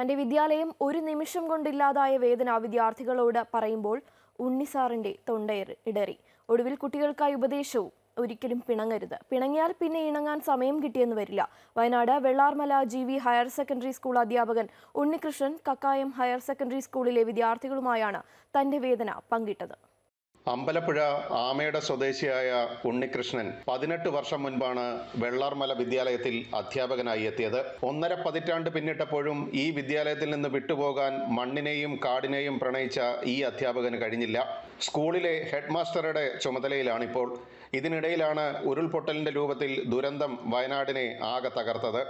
തന്റെ വിദ്യാലയം ഒരു നിമിഷം കൊണ്ടില്ലാതായ വേദന വിദ്യാർത്ഥികളോട് പറയുമ്പോൾ ഉണ്ണിസാറിന്റെ തൊണ്ട ഇടറി. ഒടുവിൽ കുട്ടികൾക്കായി ഉപദേശവും ഒരിക്കലും പിണങ്ങരുത്. പിണങ്ങിയാൽ പിന്നെ ഇണങ്ങാൻ സമയം കിട്ടിയെന്ന് വരില്ല. Wayanad Vellarmala G V higher secondary school അധ്യാപകൻ ഉണ്ണികൃഷ്ണൻ കക്കായം ഹയർ സെക്കൻഡറി സ്കൂളിലെ വിദ്യാർത്ഥികളുമായാണ് തന്റെ വേദന പങ്കിട്ടത്. അമ്പലപ്പുഴ ആമയുടെ സ്വദേശിയായ ഉണ്ണികൃഷ്ണൻ പതിനെട്ട് വർഷം മുൻപാണ് വെള്ളാർമല വിദ്യാലയത്തിൽ അധ്യാപകനായി എത്തിയത്. ഒന്നര പതിറ്റാണ്ട് പിന്നിട്ടപ്പോഴും ഈ വിദ്യാലയത്തിൽ നിന്ന് വിട്ടുപോകാൻ മണ്ണിനെയും കാടിനെയും പ്രണയിച്ച ഈ അധ്യാപകന് കഴിഞ്ഞില്ല. സ്കൂളിലെ ഹെഡ്മാസ്റ്ററുടെ ചുമതലയിലാണിപ്പോൾ. ഇതിനിടയിലാണ് ഉരുൾപൊട്ടലിന്റെ രൂപത്തിൽ ദുരന്തം വയനാടിനെ ആകെ തകർത്തത്.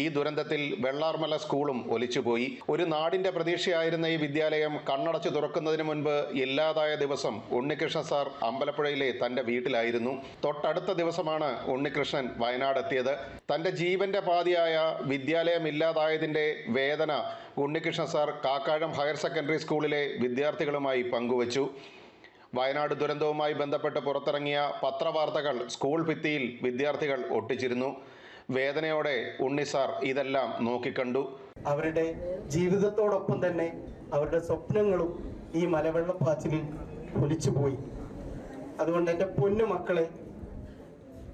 ഈ ദുരന്തത്തിൽ വെള്ളാർമല സ്കൂളും ഒലിച്ചുപോയി. ഒരു നാടിന്റെ പ്രതീക്ഷയായിരുന്ന ഈ വിദ്യാലയം കണ്ണടച്ചു തുറക്കുന്നതിന് മുൻപ് ഇല്ലാതായ ദിവസം ഉണ്ണികൃഷ്ണൻ സാർ അമ്പലപ്പുഴയിലെ തന്റെ വീട്ടിലായിരുന്നു. തൊട്ടടുത്ത ദിവസമാണ് ഉണ്ണികൃഷ്ണൻ വയനാട് എത്തിയത് തന്റെ ജീവന്റെ പാതിയായ വിദ്യാലയം ഇല്ലാതായതിന്റെ വേദന Unnikrishnan sir Kakkazham higher secondary സ്കൂളിലെ വിദ്യാർത്ഥികളുമായി പങ്കുവച്ചു. വയനാട് ദുരന്തവുമായി ബന്ധപ്പെട്ട് പുറത്തിറങ്ങിയ പത്രവാർത്തകൾ സ്കൂൾ ഭിത്തിയിൽ വിദ്യാർത്ഥികൾ ഒട്ടിച്ചിരുന്നു. വേദനയോടെ ഉണ്ണിസാർ ഇതെല്ലാം നോക്കിക്കണ്ടു. അവരുടെ ജീവിതത്തോടൊപ്പം തന്നെ അവരുടെ സ്വപ്നങ്ങളും ഈ മലവെള്ളപ്പാച്ചിലിൽ ഒലിച്ചുപോയി. അതുകൊണ്ട് എന്റെ പൊന്നു മക്കളെ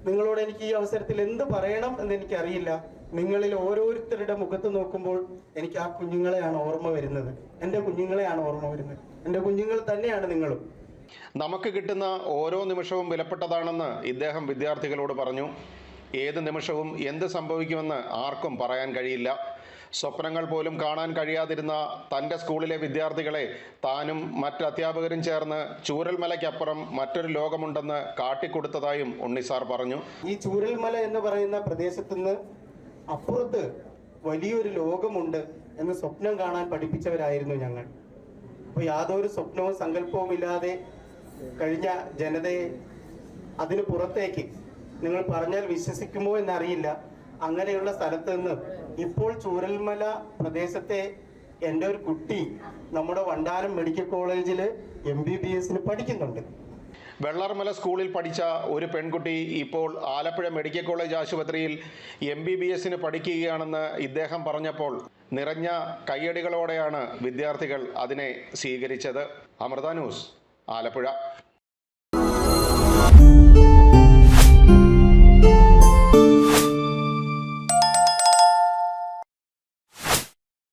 നിങ്ങളോട് എനിക്ക് ഈ അവസരത്തിൽ എന്ത് പറയണം എന്ന് എനിക്കറിയില്ല. നിങ്ങളിൽ ഓരോരുത്തരുടെ മുഖത്ത് നോക്കുമ്പോൾ എനിക്ക് ആ കുഞ്ഞുങ്ങളെയാണ് ഓർമ്മ വരുന്നത്. എന്റെ കുഞ്ഞുങ്ങളെയാണ് ഓർമ്മ വരുന്നത്. എന്റെ കുഞ്ഞുങ്ങൾ തന്നെയാണ് നിങ്ങളും. നമുക്ക് കിട്ടുന്ന ഓരോ നിമിഷവും വിലപ്പെട്ടതാണെന്ന് ഇദ്ദേഹം വിദ്യാർത്ഥികളോട് പറഞ്ഞു. ഏത് നിമിഷവും എന്ത് സംഭവിക്കുമെന്ന് ആർക്കും പറയാൻ കഴിയില്ല. സ്വപ്നങ്ങൾ പോലും കാണാൻ കഴിയാതിരുന്ന തന്റെ സ്കൂളിലെ വിദ്യാർത്ഥികളെ താനും മറ്റ് അധ്യാപകരും ചേർന്ന് ചൂരൽമലയ്ക്കപ്പുറം മറ്റൊരു ലോകമുണ്ടെന്ന് കാട്ടിക്കൊടുത്തതായും ഉണ്ണിസാർ പറഞ്ഞു. ഈ ചൂരൽമല എന്ന് പറയുന്ന പ്രദേശത്തു നിന്ന് അപ്പുറത്ത് വലിയൊരു ലോകമുണ്ട് എന്ന് സ്വപ്നം കാണാൻ പഠിപ്പിച്ചവരായിരുന്നു ഞങ്ങൾ. അപ്പോൾ യാതൊരു സ്വപ്നവും സങ്കല്പവും ഇല്ലാതെ കഴിഞ്ഞ ജനതയെ അതിന് പുറത്തേക്ക് നിങ്ങൾ പറഞ്ഞാൽ വിശ്വസിക്കുമോ എന്നറിയില്ല. അങ്ങനെയുള്ള സ്ഥലത്ത് നിന്ന് ഇപ്പോൾ ചൂരൽമല പ്രദേശത്തെ എന്റെ ഒരു കുട്ടി നമ്മുടെ വണ്ടാരം മെഡിക്കൽ കോളേജിൽ എം ബി ബി എസിന് പഠിക്കുന്നുണ്ട്. വെള്ളാർമല സ്കൂളിൽ പഠിച്ച ഒരു പെൺകുട്ടി ഇപ്പോൾ ആലപ്പുഴ മെഡിക്കൽ കോളേജ് ആശുപത്രിയിൽ എം ബി ബി എസിന് പഠിക്കുകയാണെന്ന് ഇദ്ദേഹം പറഞ്ഞപ്പോൾ നിറഞ്ഞ കയ്യടികളോടെയാണ് വിദ്യാർത്ഥികൾ അതിനെ സ്വീകരിച്ചത്. അമൃത ന്യൂസ് ആലപ്പുഴ.